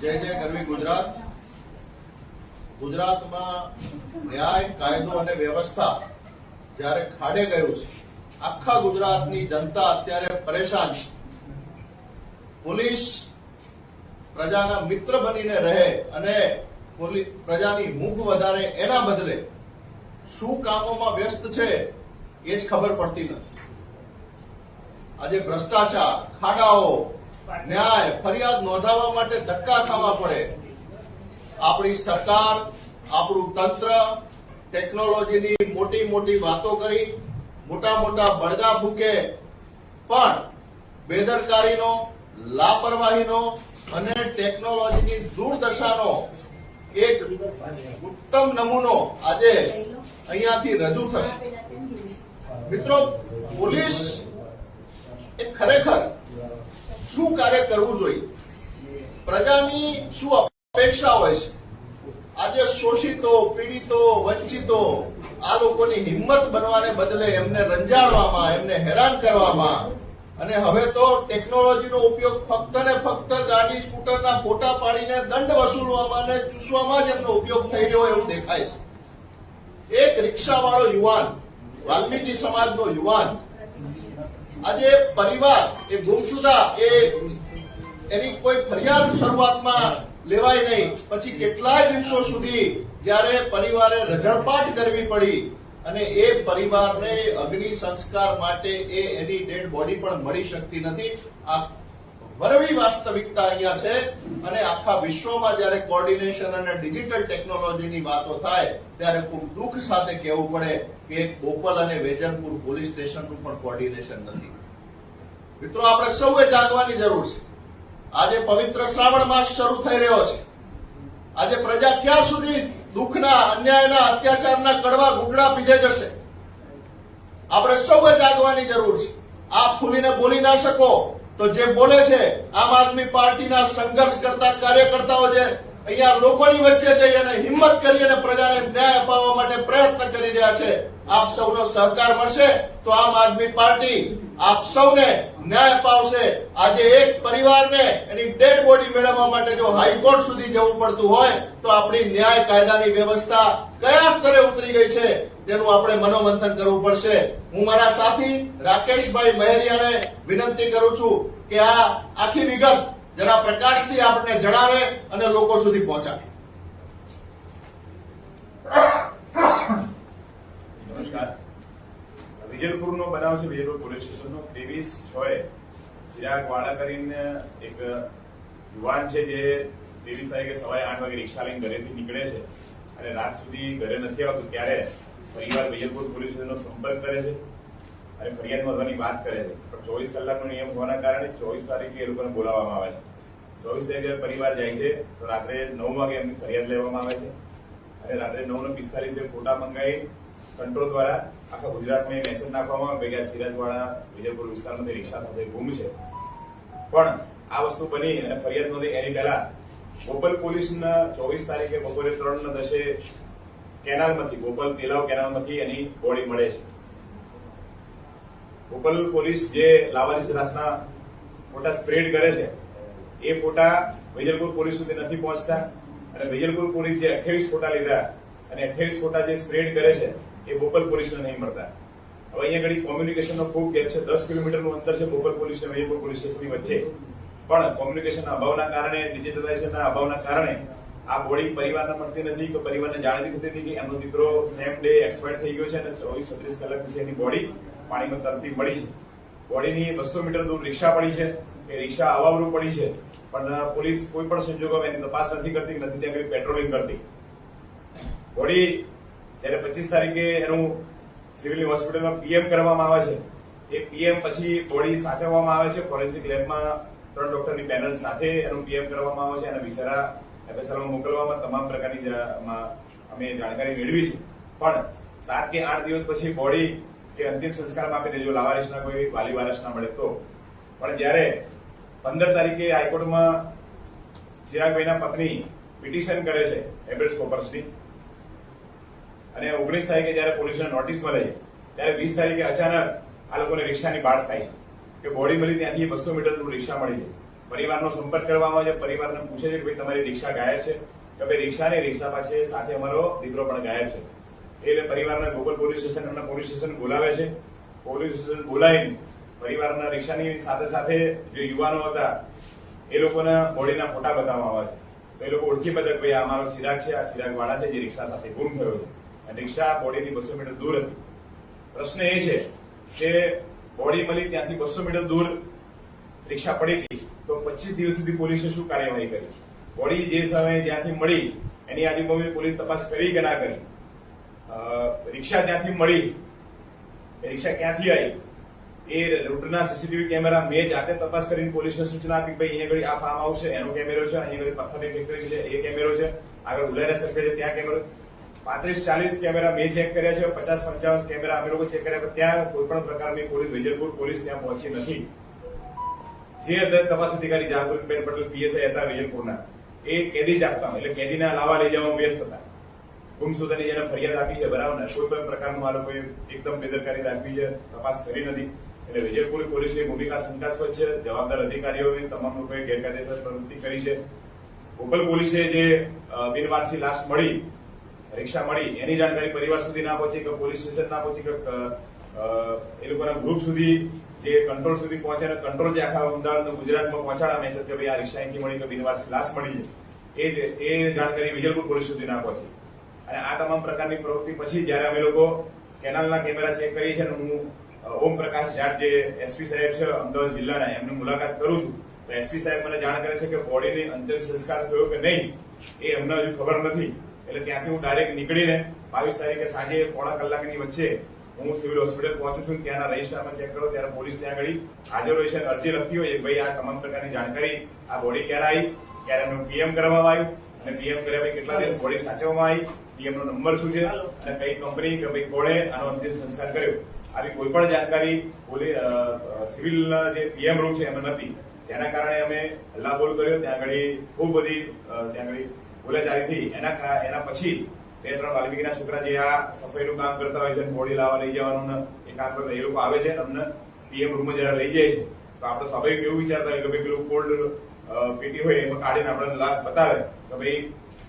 જય જય ગરવી ગુજરાત. ગુજરાતમાં ન્યાય, કાયદો અને વ્યવસ્થા જ્યારે ખાડે ગયું છે, આખા ગુજરાતની જનતા અત્યારે પરેશાન છે. પોલીસ પ્રજાના મિત્ર બનીને રહે અને પ્રજાની મૂક વધારે એના બદલે શું કામોમાં વ્યસ્ત છે એ જ ખબર પડતી નથી. આજે ભ્રષ્ટાચાર, ખાડાઓ ન્યાય, ફરિયાદ નોંધાવવા માટે ધક્કા ખાવા પડે. આપણી સરકાર, આપણું તંત્ર ટેકનોલોજીની મોટી મોટી વાતો કરી, મોટા મોટા બળગા ફૂકે પણ બેદરકારીનો, લાપરવાહીનો અને ટેકનોલોજીની દુર્દશાનો એક ઉત્તમ નમૂનો આજે અહીંયાથી રજૂ થશે. મિત્રો, પોલીસ એ ખરેખર શું કાર્ય કરવું જોઈએ? પ્રજાની શું અપેક્ષા હોય છે? આજે શોષિતો, પીડિતો, વંચિતો, આ લોકોની હિંમત બનવાને બદલે એમને રંજાડવામાં, એમને હેરાન કરવામાં. અને હવે તો ટેકનોલોજીનો ઉપયોગ ફક્ત ને ફક્ત ગાડી, સ્કૂટરના ફોટા પાડીને દંડ વસૂલવામાં અને ચૂસવામાં જ એમનો ઉપયોગ થઈ રહ્યો એવું દેખાય છે. એક રિક્ષાવાળો યુવાન, વાલ્મીકી સમાજનો યુવાન આજે પરિવાર એ ગુમસુદા એની કોઈ ફરિયાદ શરૂઆતમાં લેવાય નહીં. પછી કેટલાય દિવસો સુધી જ્યારે પરિવારે રજણપાટ કરવી પડી અને એ પરિવારને અગ્નિ સંસ્કાર માટે એ એની ડેડ બોડી પણ મળી શકતી નથી. આ વરવી વાસ્તવિકતા અહીંયા છે અને આખા વિશ્વમાં જ્યારે કોર્ડિનેશન અને ડિજિટલ ટેકનોલોજીની વાતો થાય, ત્યારે ખૂબ દુઃખ સાથે કહેવું પડે કે બોપલ અને વેજલપુર પોલીસ સ્ટેશનનું પણ કોર્ડિનેશન નથી. મિત્રો, આપણે સૌએ જાગવાની જરૂર છે. આજે પવિત્ર શ્રાવણ માસ શરૂ થઈ રહ્યો છે. આજે પ્રજા ક્યાં સુધી દુઃખના, અન્યાયના, અત્યાચારના કડવા ઘૂંટડા પીધે જશે? આપણે સૌએ જાગવાની જરૂર છે. આપ ખુલીને બોલી ના શકો. તો જે બોલે છે આમ આદમી પાર્ટીના સંઘર્ષ કરતા કાર્યકર્તાઓ જે અહીંયા લોકોની વચ્ચે જઈ અને હિંમત કરી અને પ્રજાને ન્યાય અપાવવા માટે પ્રયત્ન કરી રહ્યા છે. આપ સૌનો સહકાર મળશે તો આમ આદમી પાર્ટી આપ સૌને ન્યાય અપાવશે. આજે એક પરિવારને એની ડેડ બોડી મેળવવા માટે જો હાઈકોર્ટ સુધી જવું પડતું હોય તો આપણી ન્યાય કાયદાની વ્યવસ્થા કયા સ્તરે ઉતરી ગઈ છે તેનું આપણે મનોમંથન કરવું પડશે. હું મારા સાથી રાકેશભાઈ મહેરિયાને વિનંતી કરું છું કે આ આખી વિગત જરા પ્રકાશથી આપણને જણાવે અને લોકો સુધી પહોંચાડે. નમસ્કાર. વિજયપુરનો બનાવ છે, વિજયપુર પોલીસ સ્ટેશનનો. ત્રેવીસ છ એ ચિરાગ વાળા કરીને એક યુવાન છે જે ત્રેવીસ તારીખે સવારે આઠ વાગે રિક્ષા લઈને ઘરેથી નીકળે છે અને રાત સુધી ઘરે નથી આવતું, ત્યારે પરિવાર વિજયપુર પોલીસ સ્ટેશનનો સંપર્ક કરે છે અને ફરિયાદ નોંધવાની વાત કરે છે. પણ ચોવીસ કલાકનો નિયમ હોવાના કારણે ચોવીસ તારીખે એ લોકોને બોલાવવામાં આવે છે. ચોવીસ તારીખે પરિવાર જાય છે, તો રાત્રે નવ વાગે એમની ફરિયાદ લેવામાં આવે છે. અને રાત્રે નવ ને પિસ્તાલીસે ફોટા મંગાવી કંટ્રોલ દ્વારા આખા ગુજરાતમાં એ મેસેજ નાખવામાં આવે કે આ ચિરાજવાડા વિજયપુર વિસ્તારમાંથી રિક્ષા સાથે ગુમ છે. પણ આ વસ્તુ બની અને ફરિયાદ નોંધી એની પહેલા બોપલ પોલીસના ચોવીસ તારીખે બપોરે ત્રણ ને દસે કેનાલમાંથી ગોપાલ તેલાવ કેનાલમાંથી એની બોડી મળે છે. ગોપલ પોલીસ જે લાવારીસ રાસના મોટા સ્પ્રેડ કરે છે એ ફોટા વિજલપુર પોલીસ સુધી નથી પહોંચતા. અને વિજલપુર પોલીસ જે અઠ્યાવીસ ફોટા લીધા અને અઠ્યાવીસ ફોટા જે સ્પ્રેડ કરે છે, એ બોપલ પોલીસને નહીં મળતા. હવે અહીંયા ઘડી કોમ્યુનિકેશનનો ખૂબ ગેપ છે. દસ કિલોમીટરનું અંતર છે બોપલ પોલીસ અને વિજયપુર પોલીસ સ્ટેશનની વચ્ચે. પણ કોમ્યુનિકેશનના અભાવના કારણે ડિજિટલાઇઝેશનના અભાવના કારણે આ બોડી પરિવારને મળતી નથી કે પરિવારને જાણતી થતી નથી કે એમનો દીકરો સેમ ડે એક્સપાયર થઈ ગયો છે અને ચોવીસ છત્રીસ કલાક પછી એની બોડી પાણીમાં તરતી મળી છે. બોડીની બસો મીટર દૂર રિક્ષા પડી છે. એ રિક્ષા અવાવરૂ પડી છે. પણ પોલીસ કોઈ પણ સંજોગોમાં એની તપાસ નથી કરતી, નથી ત્યાં કોઈ પેટ્રોલિંગ કરતી. વળી ત્યારે પચીસ તારીખે એનું સિવિલ હોસ્પિટલમાં પીએમ કરવામાં આવે છે, એ પીએમ પછી બોડી સાચવવામાં આવે છે ફોરેન્સિક લેબમાં ત્રણ ડોક્ટરની પેનલ સાથે એનું પીએમ કરવામાં આવે છે અને વિસરા એફએસઆરમાં મોકલવામાં તમામ પ્રકારની અમે જાણકારી મેળવી છે. પણ સાત કે આઠ દિવસ પછી બોડી કે અંતિમ સંસ્કારમાં આપીને જો લાવારીસના કોઈ વાલી વારસ ના મળે તો, પણ જ્યારે પંદર તારીખે હાઈકોર્ટમાં ચિરાગભાઈના પત્ની પિટિશન કરે છે હેબેસ કોપર્સની. અને ઓગણીસ તારીખે જયારે પોલીસને નોટિસ મળે છે ત્યારે વીસ તારીખે અચાનક આ લોકોને રિક્ષાની બાળ થાય છે. કે બોડી મળી ત્યાંથી બસો મીટર દૂર રિક્ષા મળી છે પરિવારનો સંપર્ક કરવામાં આવે છે, પરિવારને પૂછે છે કે ભાઈ તમારી રિક્ષા ગાયબ છે? કે ભાઈ રિક્ષા નહીં, રિક્ષા પાસે સાથે અમારો દીકરો પણ ગાયબ છે. એટલે પરિવારને ગોકુલ પોલીસ સ્ટેશન એમના પોલીસ સ્ટેશન બોલાવે છે. પોલીસ સ્ટેશન બોલાવીને પરિવારના રિક્ષાની સાથે સાથે જે યુવાનો હતા, એ લોકોના બોડીના ફોટા બતાવવામાં આવે છે. તો એ લોકો ઓળખી બધા ભાઈ આ મારો ચિરાગ છે, આ ચિરાગ વાળા છે જે રિક્ષા સાથે ગુમ થયો છે. રિક્ષા બોડીની બસો મીટર દૂર હતી. પ્રશ્ન એ છે કે બોડી મળી ત્યાંથી બસો મીટર દૂર રિક્ષા પડી ગઈ તો પચીસ દિવસ સુધી પોલીસે શું કાર્યવાહી કરી? બોડી જે સમયે જ્યાંથી મળી, એની આજુબાજુ પોલીસ તપાસ કરી કે ના કરી? રિક્ષા ત્યાંથી મળી રિક્ષા ક્યાંથી આવી? એ રૂટના સીસીટીવી કેમેરા મેં જાતે તપાસ કરીને પોલીસને સૂચના આપી ભાઈ, અહીંયા આગળ આ ફાર્મ હાઉસ એનો કેમેરો છે, અહીંયા આગળ પથ્થરની ફેક્ટરી છે, એ કેમેરો છે. આગળ ઉલારા સર્કલ છે, ત્યાં કેમેરો પાંત્રીસ ચાલીસ કેમેરા મેં ચેક કર્યા છે, પચાસ પંચાવન કેમેરા અમે લોકો ચેક કર્યા પણ ત્યાં કોઈ પણ પ્રકારની પોલીસ, વિજયપુર પોલીસ ત્યાં પહોંચી નથી. જે તપાસ અધિકારી જાગૃતિબેન પટેલ પીએસઆઈ હતા વિજયપુરના, એ કેદી જાગતા એટલે કેદીના લાવા લઈ જવામાં વ્યસ્ત હતા. ગુમસુદાની જેને ફરિયાદ આપી છે, બરાબર ને, કોઈ પણ પ્રકારનું આ લોકોએ એકદમ બેદરકારી રાખવી છે, તપાસ કરી નથી. એટલે વિજયપુર પોલીસની ભૂમિકા શંકાસ્પદ છે. જવાબદાર અધિકારીઓએ તમામ લોકોએ ગેરકાયદેસર પ્રવૃત્તિ કરી છે. ગોકલ પોલીસે જે બિનવારસી લાશ મળી, રિક્ષા મળી, એની જાણકારી પરિવાર સુધી ના પહોંચી કે પોલીસ સ્ટેશન ના પહોંચી કે એ લોકોના ગ્રુપ સુધી જે કંટ્રોલ સુધી પહોંચે અને કંટ્રોલ જે આખા અમદાવાદ ગુજરાતમાં પહોંચાડા મેસેજ કે ભાઈ આ રિક્ષા અહીંથી મળી કે બિનવારસી લાશ મળી છે. એ એ જાણકારી વિજયપુર પોલીસ સુધી ના પહોંચી. અને આ તમામ પ્રકારની પ્રવૃત્તિ પછી જ્યારે અમે લોકો કેનાલના કેમેરા ચેક કરી છે અને હું ઓમ પ્રકાશ જાટ જે એસપી સાહેબ છે, અમદાવાદ જિલ્લાના, એમની મુલાકાત કરું છું. તો એસપી સાહેબ મને જાણ કરે છે કે બોડીની અંતિમ સંસ્કાર થયો કે નહીં, એ અમને હજુ ખબર નથી. એટલે ત્યાંથી હું ડાયરેક્ટ નીકળીને બાવીસ તારીખે સાંજે પોણા કલાકની વચ્ચે હું સિવિલ હોસ્પિટલ પહોંચું છું. ત્યાંના રજિસ્ટરમાં ચેક કરો, ત્યારે પોલીસ ત્યાં આગળ હાજર હોય છે અરજી લખતી હોય. ભાઈ આ તમામ પ્રકારની જાણકારી આ બોડી ક્યારે આવી, ક્યારે એમનું પીએમ કરવામાં આવ્યું અને પીએમ કર્યા પછી કેટલા દિવસ બોડી સાચવવામાં આવી પીએમ નો નંબર શું છે અને કઈ કંપની કે ભાઈ કોણે આનો અંતિમ સંસ્કાર કર્યો. આવી કોઈ પણ જાણકારી પોલીસ સિવિલના જે પીએમ રૂમ છે એમાં નથી. તેના કારણે અમે હલ્લાબોલ કર્યો, ત્યાં આગળ ખૂબ બધી ત્યાં આગળ બોલાચાલી થઈ એના એના પછી બે, ત્રણ વાલ્મીકીના છોકરા જે આ સફાઈનું કામ કરતા હોય છે બોડી લાવવા લઈ જવાનું એ કામ કરતા એ લોકો આવે છે અમને પીએમ રૂમમાં જયારે લઈ જાય છે, તો આપણે સ્વાભાવિક એવું વિચારતા હોય કે ભાઈ પેલું કોલ્ડ પેટી હોય એમાં કાઢીને આપણે લાશ બતાવે, કે ભાઈ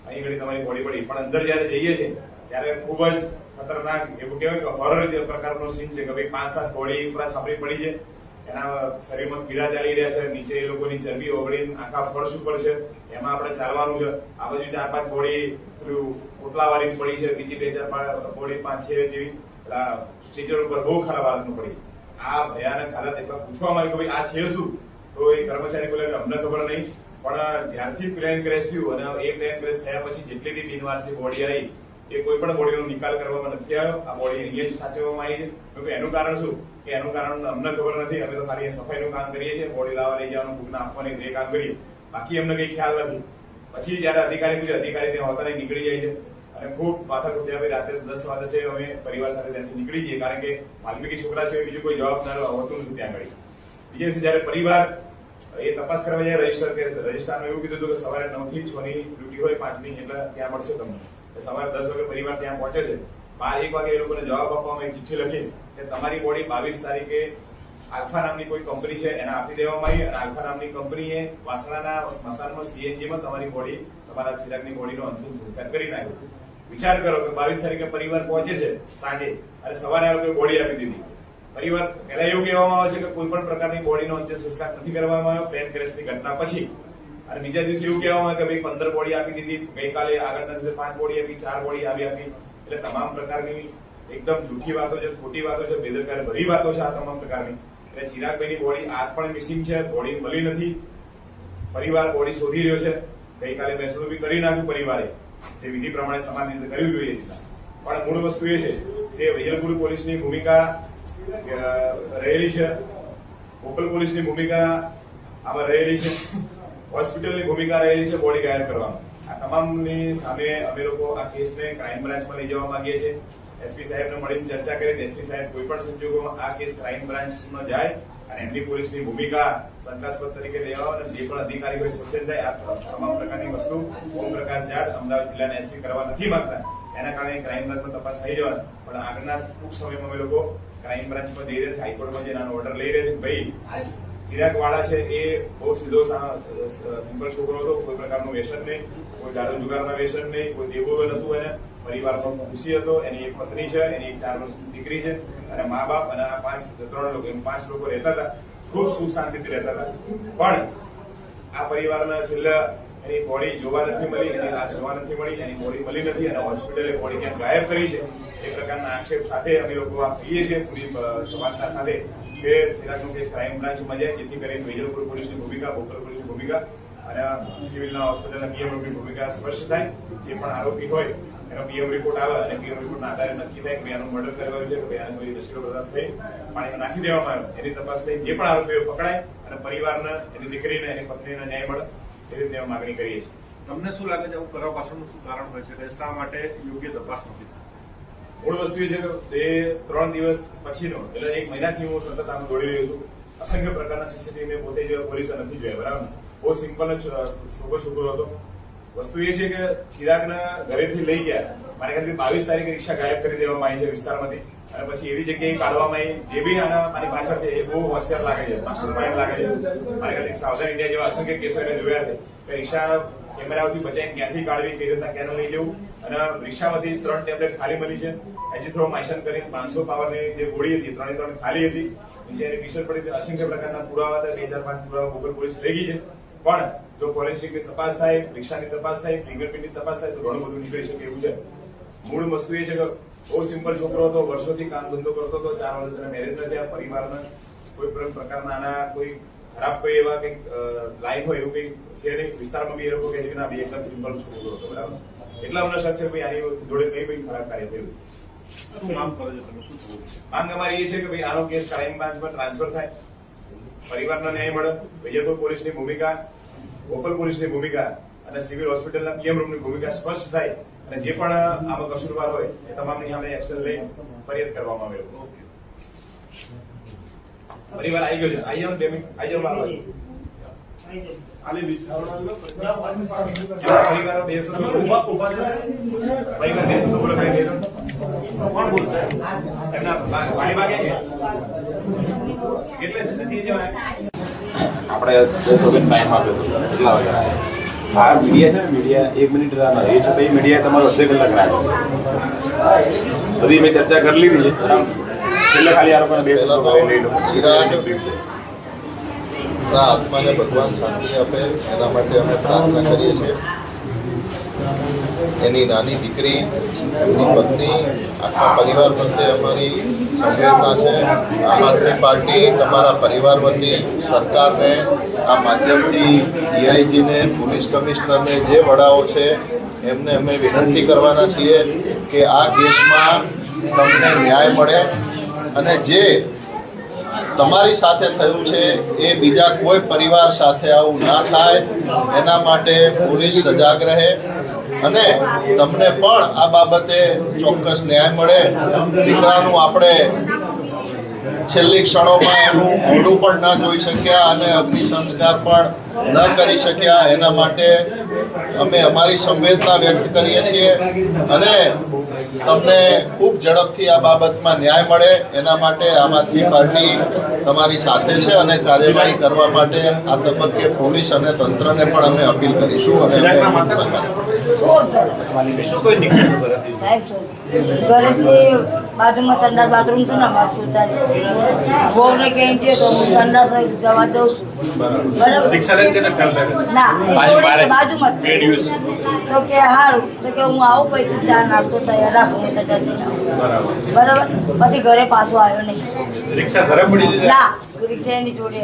અહીં ઘડી તમારી બોડી પડી. પણ અંદર જયારે જઈએ છીએ ત્યારે ખૂબ જ ખતરનાક એવું કહેવાય કે હોરર જે પ્રકારનો સીન છે કે ભાઈ પાંચ સાત બોડી ઉપર છાપરી પડી છે. એના શરીરમાં પીડા ચાલી રહ્યા છે, નીચે એ લોકોની ચરબી ઓગળી આખા ફર્શ ઉપર છે. એમાં આપણે ચાલવાનું છે. આ બાજુ ચાર પાંચ બોડી પેલું પોટલા વાળી પડી છે, બીજી બે ચાર બોડી પાંચ છે જેવી. પેલા સ્ટીચર ઉપર બહુ ખરાબ હાલતમાં પડી. આ ભયાનક હાલત એકવાર પૂછવામાં આવ્યું કે ભાઈ આ છે શું? તો એ કર્મચારી બોલે અમને ખબર નહીં. પણ જ્યારથી પ્લેન ક્રેશ થયું અને એ પ્લેન ક્રેશ થયા પછી જેટલી બી બિનવારસી બોડી આવી એ કોઈ પણ બોડીનો નિકાલ કરવામાં નથી આવ્યો. આ બોડી અહીંયા જ સાચવવામાં આવી છે. કે એનું કારણ શું? કે એનું કારણ અમને ખબર નથી. અમે તો ખાલી સફાઈનું કામ કરીએ છીએ. બોડી લાવવા લઈ જવાનું, ભૂખના આપવાની જે કામ કરીએ. બાકી અમને કઈ ખ્યાલ નથી. પછી જયારે અધિકારી પૂછે, અધિકારી ત્યાં હોતા નીકળી જાય છે. અને ખૂબ માથાકૂટ થયા પછી રાત્રે દસ વાગે અમે પરિવાર સાથે ત્યાંથી નીકળી જઈએ. કારણ કે વાલ્મીકી છોકરા છે બીજું કોઈ જવાબદાર હોતું નથી ત્યાં આગળ. બીજા દિવસે જયારે પરિવાર, એ તપાસ કરવા જાય, રજિસ્ટર કે રજીસ્ટ્રારનું એવું કીધું હતું કે સવારે નવથી છ ની ડ્યુટી હોય પાંચની એટલે ત્યાં મળશે તમને. સવારે દસ વાગે પરિવાર ત્યાં પહોંચે છે, બાર એક વાગે એ લોકોને જવાબ આપવામાં એક ચિઠ્ઠી લખી કે તમારી બોડી બાવીસ તારીખે આલ્ફા નામની કોઈ કંપની છે, એને આપી દેવામાં આવી અને આલ્ફા નામની કંપનીએ વાસણાના સ્મશાનમાં સીએનજીમાં તમારી બોડી તમારા ચિરાગની બોડીનો અંતિમ સંસ્કાર કરી નાખ્યો. વિચાર કરો કે બાવીસ તારીખે પરિવાર પહોંચે છે સાંજે, અને સવારે આ લોકોએ બોડી આપી દીધી. પરિવાર પહેલા એવું કહેવામાં આવે છે કે કોઈ પણ પ્રકારની બોડીનો અંતિમ સંસ્કાર નથી કરવામાં આવ્યો પ્લેન ક્રેશની ઘટના પછી. અને બીજા દિવસે એવું કહેવામાં કે ભાઈ પંદર બોડી આપી દીધી, ગઈકાલે આગળના દિવસે પાંચ બોડી આપી, ચાર બોડી આવી આપી. એટલે તમામ પ્રકારની એકદમ જૂઠી વાતો છે, ખોટી વાતો છે, બેદરકારી ભરી વાતો છે આ તમામ પ્રકારની. એટલે ચિરાગભાઈની બોડી આજ પણ મિસિંગ છે, બોડી મળી નથી. પરિવાર બોડી શોધી રહ્યો છે. ગઈકાલે બેસણું બી કરી નાખ્યું પરિવારે? તે વિધિ પ્રમાણે સમાન રીતે કરવી જોઈએ પણ મૂળ વસ્તુ એ છે કે વિજલપુર પોલીસની ભૂમિકા રહેલી છે. ગોકલ પોલીસની ભૂમિકા આમાં રહેલી છે. હોસ્પિટલની ભૂમિકા રહેલી છે, બોડી ગાયબ કરવામાં આ તમામની સામે અમે લોકો આ કેસને ક્રાઇમ બ્રાન્ચમાં લઈ જવા માંગીએ છીએ. એસપી સાહેબને મળીને ચર્ચા કરીને એસપી સાહેબ કોઈ પણ સંજોગોમાં આ કેસ ક્રાઇમ બ્રાન્ચમાં જાય અને એમની પોલીસની ભૂમિકા શંકાસ્પદ તરીકે લેવા અને જે પણ અધિકારી હોય સસ્પેન્ડ થાય આ તમામ પ્રકારની વસ્તુ ઓમ પ્રકાશ જાટ અમદાવાદ જિલ્લાના એસપી કરવા નથી માંગતા. એના કારણે ક્રાઇમ બ્રાન્ચમાં તપાસ થઈ જવાની. પણ આગળના ટૂંક સમયમાં અમે લોકો ક્રાઇમ બ્રાન્ચમાં જઈ રહ્યા હાઈકોર્ટમાં જઈને ઓર્ડર લઈ રહ્યા ભાઈ ચિરાગ વાળા છે, એ બહુ સીધો સિમ્પલ છોકરો હતો, કોઈ પ્રકારનું વ્યસન નહીં, કોઈ દારૂ જુગારના વ્યસન નહીં, કોઈ દેવું નતું એને પરિવારનો ખુશી હતો, એની એક પત્ની છે, એની ચાર વર્ષની દીકરી છે, અને મા બાપ અને આ પાંચ, ત્રણ લોકો, એમ પાંચ લોકો રહેતા હતા, ખૂબ સુખ શાંતિથી રહેતા હતા. પણ આ પરિવારના છેલ્લા એની બોડી જોવા નથી મળી, એની લાશ જોવા નથી મળી, એની બોડી મળી નથી, અને હોસ્પિટલે બોડી ક્યાંક ગાયબ કરી છે. એ પ્રકારના આક્ષેપ સાથે અમે લોકો આ કહીએ છીએ, પૂરી સમાજના સાથે કે સિરાજનો કેસ ક્રાઇમ બ્રાન્ચમાં જાય, જેથી કરીને વેજલપુર પોલીસની ભૂમિકા બોપર પોલીસની ભૂમિકા અને સિવિલના હોસ્પિટલના પીએમની ભૂમિકા સ્પષ્ટ થાય. જે પણ આરોપી હોય, એનો પીએમ રિપોર્ટ આવે અને પીએમ રિપોર્ટના આધારે નક્કી થાય કે ભાઈ આનું મર્ડર કરવામાં છે, કે ભાઈ આનો નશીલો પદાર્થ થઈ પાણીમાં નાખી દેવામાં આવ્યો એની તપાસ થઈ, જે પણ આરોપીઓ પકડાય અને પરિવારને, એની દીકરીને, એની પત્નીને ન્યાય મળે, એ રીતે માગણી કરીએ છીએ. તમને શું લાગે છે, આવું કરવા પાછળનું શું કારણ હોય છે શા માટે યોગ્ય તપાસ નથી? મૂળ વસ્તુ એ છે કે એ ત્રણ દિવસ પછીનો, એટલે એક મહિનાથી હું સતત આમ દોડી રહ્યો છું. અસંખ્ય પ્રકારના સીસીટીવી મેં પોતે જોયા પોલીસે નથી જોયા બરાબર બહુ સિમ્પલ જ છોકરો છોકરો હતો. વસ્તુ એ છે કે ચિરાગના ઘરેથી લઈ ગયા. મારા ખ્યાલથી બાવીસ તારીખે રિક્ષા ગાયબ કરી દેવામાં આવી છે વિસ્તારમાંથી. અને પછી એવી જગ્યાએ કાઢવામાં આવી, જે બી આના મારી પાછળ છે એ બહુ હોશિયાર લાગે છે, માસ્ટર માઇન્ડ લાગે છે. મારે ખ્યાલથી સાવધાન ઇન્ડિયા જેવા અસંખ્ય કેસો એને જોયા છે કે રિક્ષા કેમેરાઓથી બચાવી ક્યાંથી કાઢવી કઈ રીતના ક્યાં લઈ જવું અને રિક્ષામાંથી ત્રણ ટેબ્લેટ ખાલી મળી છે. એજીથ્રોમાઇસન કરીને પાંચસો પાવરની જે ગોળી હતી, ત્રણે ત્રણ ખાલી હતી. પછી એની પડી હતી. અસંખ્ય પ્રકારના પુરાવા હતા. બે ચાર પાંચ પુરાવા ગોગલ પોલીસ લઈ ગઈ છે. પણ જો ફોરેન્સિકની તપાસ થાય, રિક્ષાની તપાસ થાય, ફિંગરપ્રિન્ટની તપાસ થાય, તો ઘણું બધું નીકળી શકે એવું છે. મૂળ વસ્તુ એ છે કે બહુ સિમ્પલ છોકરો હતો, વર્ષોથી કામ ધંધો કરતો હતો, ચાર વર્ષ એને મેરેજ નથી આ પરિવારના કોઈ પણ પ્રકારના આના કોઈ ખરાબ કોઈ એવા કંઈક લાઈન હોય એવું કંઈક છે નહીં? વિસ્તારમાં બી એ લોકો કહે છે કે ના બી એકદમ સિમ્પલ છોકરો હતો બરાબર? એટલા અમને શક છે ભાઈ આની જોડે કઈ કઈ ખરાબ કાર્ય થયું. માંગ અમારી એ છે કે ભાઈ આનો કેસ ક્રાઇમ બ્રાન્ચમાં ટ્રાન્સફર થાય. પરિવારનો ન્યાય મળે. વિજયપુર પોલીસની ભૂમિકા લોકલ પોલીસની ભૂમિકા અને સિવિલ હોસ્પિટલના પીએમ રૂમની ભૂમિકા સ્પષ્ટ થાય. અને જે પણ આમાં કસૂરવાર હોય એ તમામની સામે એક્શન લઈ ફરિયાદ કરવામાં આવે પરિવાર આવી ગયો છે. આવી જાવ બે મિનિટ. આવી જાવ બહાર બાજુ. જો પરિવારો બે શબ્દો બોલો. પરિવાર બે શબ્દો બોલો ખાલી બે શબ્દો. કોણ બોલશે? એમના બા- વાલી બાગે કે એટલે જ નથી જવાય. આપણે દસ ટાઈમ આપ્યો હતો કેટલા વાગે આ મીડિયા છે ને મીડિયા એક મિનિટ રાહ એ છતાં એ મીડિયા તમારો અડધો કલાક રાહ બધી મેં ચર્ચા કરી લીધી છે. બરાબર છેલ્લે ખાલી આ લોકોને બે શબ્દો લઈ લો આત્માને ભગવાન શાંતિ આપે એના માટે અમે પ્રાર્થના કરીએ છીએ. એની નાની દીકરી એમની પત્ની આખા પરિવાર પ્રત્યે અમારી સંવેદના છે. આમ આદમી પાર્ટી તમારા પરિવાર વતી સરકારને આ માધ્યમથી ડીઆઈજીને પોલીસ કમિશનરને જે વડાઓ છે એમને અમે વિનંતી કરવાના છીએ કે આ કેસમાં તમને ન્યાય મળે. અને જે તમારી સાથે થયું છે, એ બીજા કોઈ પરિવાર સાથે આવું ના થાય. એના માટે પોલીસ સજાગ રહે. અને તમને પણ આ બાબતે ચોક્કસ ન્યાય મળે. દીકરાનું આપણે છેલ્લી ક્ષણોમાં એનું મોઢું પણ ન જોઈ શક્યા અને અગ્નિ સંસ્કાર પણ ન કરી શક્યા. એના માટે અમે અમારી સંવેદના વ્યક્ત કરીએ છીએ. અને તમને ખૂબ ઝડપથી આ બાબતમાં ન્યાય મળે એના માટે આમ આદમી પાર્ટી તમારી સાથે છે અને કાર્યવાહી કરવા માટે આ તબક્કે પોલીસ અને તંત્રને પણ અમે અપીલ કરીશું અને શું શું? બાજુમાં સંડાસ બાથરૂમ છે ને અમારે શૌચાલય વહુને ક્યાંય જઈએ તો હું સંડાસ જવા જઉં છું. તો કે સારું તો કે હું આવું પછી તું ચા નાસ્તો તૈયાર રાખું હું સંડાસ બરાબર. બરાબર? પછી ઘરે પાછો આવ્યો નહીં. રિક્ષા ઘરે પડી ના રિક્ષા એની જોડે.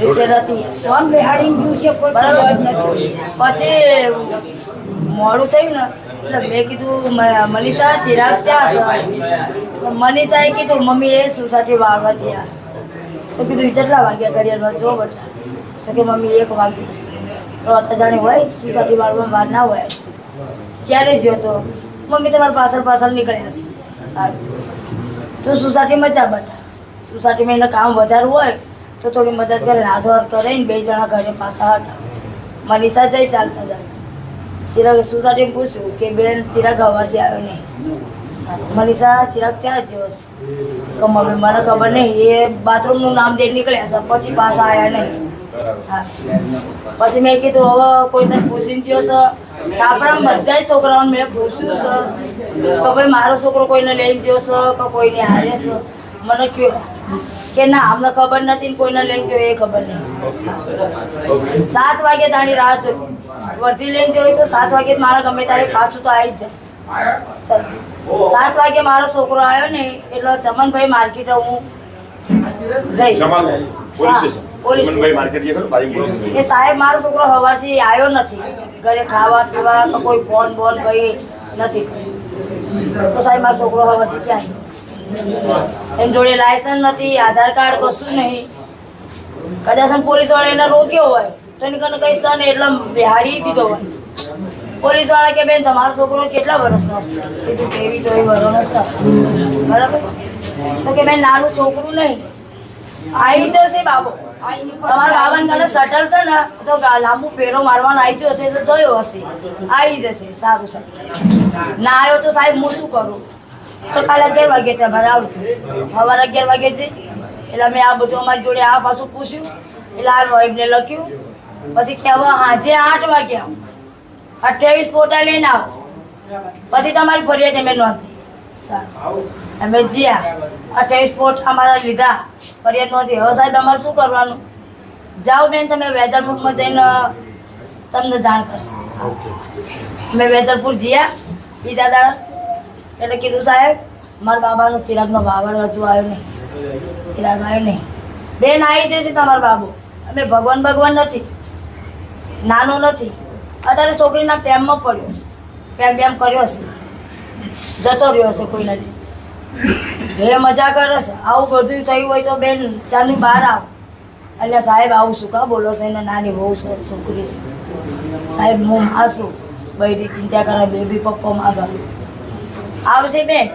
રિક્ષા નથી ફોન બેહાડીને ગયું છે? કોઈ બરાબર? નથી. પછી મોડું થયું ને એટલે મેં કીધું મનીષા ચિરાગ ચા. મનીષાએ કીધું મમ્મી એ સોસાયટી વાળવા છે તો કીધું, કેટલા વાગ્યા ઘડિયાળમાં? જો બધા તો કે, મમ્મી, એક વાગ્યું તો અજાણી હોય સોસાયટી વાળમાં બહાર ના હોય. ક્યારે જ્યો તો, મમ્મી, તમારા પાછળ પાછળ નીકળ્યા છે. તો સોસાયટીમાં મજા, બટા. સોસાયટીમાં એને કામ વધારે હોય, તો થોડી મદદ કરે. વાર કરે ને બે જણા ઘરે પાછા હતા. મનીષા જઈ ચાલતા ચાલતા. ચિરાગ સોસાયટીમાં પૂછ્યું કે, બેન, ચિરાગ હવાસી આવ્યો નહીં. સારું. મનીષા ચિરાગ ચાર દિવસ કમલ મને ખબર નહીં. એ બાથરૂમનું નામ દે નીકળ્યા છે. પછી પાછા આવ્યા નહીં. પછી મેં કીધું, હવે કોઈને પૂછીને ગયો છે છાપરા બધા છોકરાઓને મેં પૂછ્યું છે તો ભાઈ, મારો છોકરો કોઈને લઈને ગયો છે કે કોઈને હારે છે મને કયો, કે ના, અમને ખબર નથી ને કોઈને લઈને ગયો એ ખબર નહીં. સાત વાગે તાણી રાહ જોઈ વર્ધી લઈને જોયું તો સાત વાગે મારા ગમે ત્યારે પાછું તો આવી જ જાય. સાત વાગે મારો છોકરો આવ્યો ને એટલે ચમનભાઈ માર્કેટ હું જઈ સમાન police station. Police Chamanbhai station. Market જે ખરું બાજુ પોલીસ એ સાહેબ મારો છોકરો હવારથી આવ્યો નથી. ઘરે ખાવા પીવા કોઈ ફોન બોન કઈ નથી કર્યું. તો સાહેબ મારો છોકરો હવારથી ક્યાં એમ જોડે લાયસન્સ નથી આધાર કાર્ડ કશું નહીં. કદાચ પોલીસવાળા એને રોક્યો હોય તો એને કઈ સન એટલે બિહાડી દીધો હોય. પોલીસવાળા કે, બેન, તમારો છોકરો કેટલા વર્ષનો છે? કીધું કેવી તો વર્ષનો છે બરાબર? તો કે, બેન, નાનું છોકરું નહીં. આવી જશે બાબો. તમારા બાબાને તને સટલ છે ને, તો લાંબુ ફેરો મારવાનો આવી ગયો હશે તો થયો હશે. આવી જશે સારું સાહેબ ના આવ્યો તો સાહેબ, હું શું કરું? તો કાલે અગિયાર વાગે તમારે આવજો સવારે અગિયાર વાગે છે એટલે મેં આ બધું અમારી જોડે આ પાછું પૂછ્યું. એટલે આ વાઈફને લખ્યું. પછી કહેવા હાજે આઠ વાગે આવો અઠ્યાવીસ ફોટા લઈને આવો. પછી તમારી ફરિયાદ અમે નોંધી. સારું. અમે જ્યાં અઠ્યાવીસ ફોટા અમારા લીધા ફરિયાદ નોંધી. હવે સાહેબ અમારે શું કરવાનું? જાઓ બેન તમે વેધરપુરમાં જઈને તમને જાણ કરશો. અમે વેધરપુર જ્યાં બીજા દાડા. એટલે કીધું સાહેબ મારા બાબાનું ચિરાગનો વાવડ હજુ આવ્યો નહીં. ચિરાગ આવ્યો નહીં. બેન આવી જશે તમારો બાબુ. અમે ભગવાન ભગવાન નથી. નાનો નથી. અત્યારે છોકરીના પ્રેમમાં પડ્યો છે. પ્રેમ પ્રેમ કર્યો છે. જતો રહ્યો છે કોઈ નથી એ મજા કરે છે, આવું બધું થયું હોય તો બેન ચાની બહાર આવ. એટલે સાહેબ, આવું શું કા બોલો છો? એને નાની બહુ છે, છોકરી છે. સાહેબ, હું માસું. બૈરી ચિંતા કરે, બેબી પપ્પા માગો. આવશે બેન.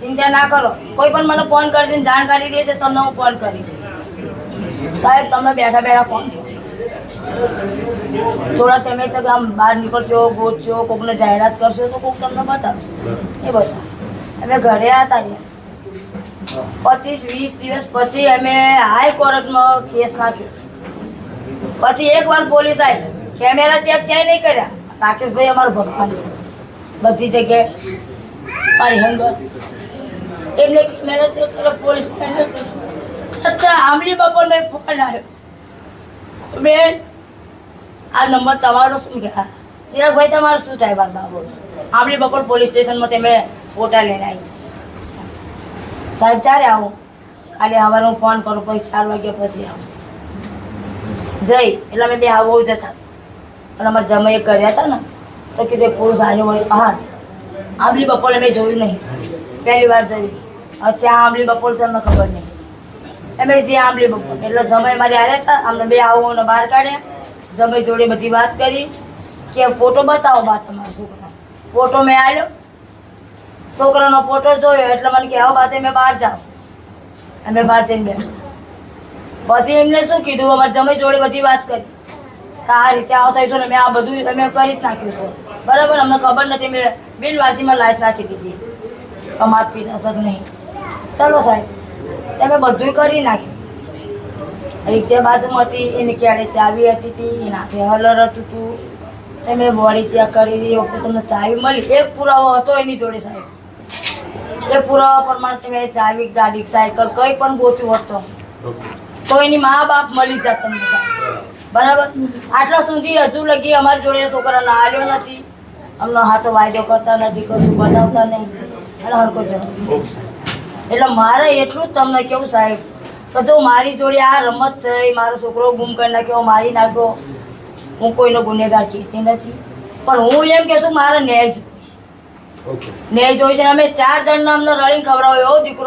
ચિંતા ના કરો. કોઈ પણ મને ફોન કરશે જાણકારી દેશે તમને હું ફોન કરીશ સાહેબ, તમે બેઠા બેઠા ફોન થોડા તમે છે કે આમ બહાર નીકળશો, ગોતશો, કોકને જાહેરાત કરશો તો કોક તમને બતાવશે. એ બધા. અમે ઘરે હતા ત્યાં. પચીસ, વીસ દિવસ પછી અમે હાઈકોર્ટમાં કેસ નાખ્યો. પછી એકવાર પોલીસ આવી કેમેરા ચેક ચાય નહીં કર્યા. રાકેશભાઈ અમારો ભગવાન છે. બધી જગ્યાએ. મારી હંગત એમને કેમેરા ચેક કર્યો પોલીસ અચ્છા આમલી મેં ફોન આવ્યો. બેન આ નંબર તમારો શું ચિરાગભાઈ, તમારું શું થાય બાદ બાબો? આંબલી બપોર પોલીસ સ્ટેશનમાં તમે ફોટા લઈને આવી. સાહેબ, ક્યારે આવું? કાલે સવારે હું ફોન કરું, પછી ચાર વાગ્યા પછી આવું. જઈ એટલે અમે બે આવો જતા અને અમારે જમાઈએ કર્યા હતા ને, તો કીધું પુરુષ આવ્યો હોય. હા. આંબલી બપોરે મેં જોયું નહીં. પહેલી વાર જઈ હવે ત્યાં આંબલી બપોર છે, અમને ખબર નહીં. અમે જે આંબલી બપોર એટલે જમાઈ મારે આવ્યા હતા. અમને બે આવો બહાર કાઢ્યા. જમાઈ જોડે બધી વાત કરી કે ફોટો બતાવો બા તમારો છોકરો ફોટો મેં આવ્યો છોકરાનો ફોટો જોયો એટલે મને કે, આવો બા મેં બહાર જાઓ અને બહાર જઈને બેઠા. પછી એમને શું કીધું? અમારે જમાઈ જોડે બધી વાત કરી. કે આ રીતે આવો થયું છે ને, મેં આ બધું અમે કરી જ નાખ્યું છે. બરાબર? અમને ખબર નથી. મેં બિનવાસીમાં લાશ નાખી દીધી. કમાત પીતા સર નહીં? ચલો સાહેબ, તમે બધું કરી નાખ્યું. રિક્ષા બાજુમાં હતી એની ક્યારે ચાવી હતી તી એના હાથે હલર હતું તું. તમે બોડી ચેક કરી એ વખતે તમને ચાવી મળી. એક પુરાવો હતો એની જોડે સાહેબ. એ પુરાવા પ્રમાણે તમે ચાવી ગાડી સાયકલ કંઈ પણ ગોત્યું હતો તો એની મા બાપ મળી જાય તમને સાહેબ. બરાબર? આટલા સુધી હજુ લગી અમારી જોડે છોકરાનો આવ્યો નથી. અમનો હાથો વાયદો કરતા નથી કશું બતાવતા નહીં અને હરકો જવાબ. એટલે મારે એટલું જ તમને કેવું સાહેબ કે જો મારી જોડે આ રમત થઈ મારો છોકરો ગુમ કરી નાખ્યો મારી નાખ્યો. હું કોઈનો ગુનેગાર કહેતી નથી. પણ હું એમ કહેશું મારે ન્યાય જોઈશ ન્યાય જોઈશ અને અમે ચાર જણને અમને રળીને ખવડાવ્યો એવો દીકરો